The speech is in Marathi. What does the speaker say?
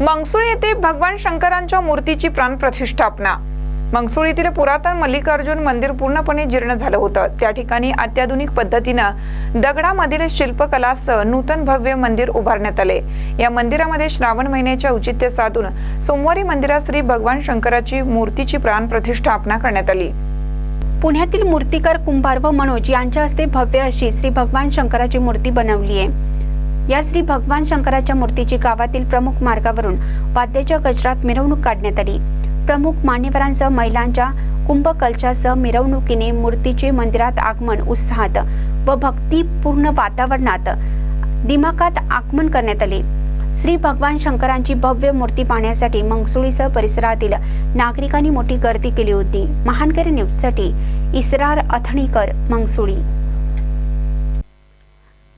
मंगसूळ येथे भगवान शंकरांच्या मूर्तीची प्राण प्रतिष्ठापना. येथील पुरातन मल्लिकार्जुन मंदिर पूर्णपणे जीर्ण झालं होतं. त्या ठिकाणी अत्याधुनिक पद्धतीनं दगडामधील शिल्पकलासह नूतन भव्य मंदिर उभारण्यात आले. या मंदिरामध्ये श्रावण महिन्याच्या औचित्य साधून सोमवारी मंदिरात श्री भगवान शंकराची मूर्तीची प्राण प्रतिष्ठापना करण्यात आली. पुण्यातील मूर्तिकार कुंभार व मनोज यांच्या हस्ते भव्य अशी श्री भगवान शंकराची मूर्ती बनवली आहे. या श्री भगवान शंकराच्या मूर्तीची गावातील प्रमुख मार्गावरून वाद्याच्या गजरात मिरवणूक काढण्यात आली. प्रमुख मान्यवरांसह महिलांच्या कुंभकलशासह मिरवणुकीने मूर्तीचे मंदिरात आगमन उत्साहात व भक्तिपूर्ण वातावरणात दिमाकात आगमन करण्यात आले. श्री भगवान शंकरांची भव्य मूर्ती पाहण्यासाठी मंगसुळीसह परिसरातील नागरिकांनी मोठी गर्दी केली होती. महानकरी न्यूजसाठी इसरार अथणीकर मंगसुळी.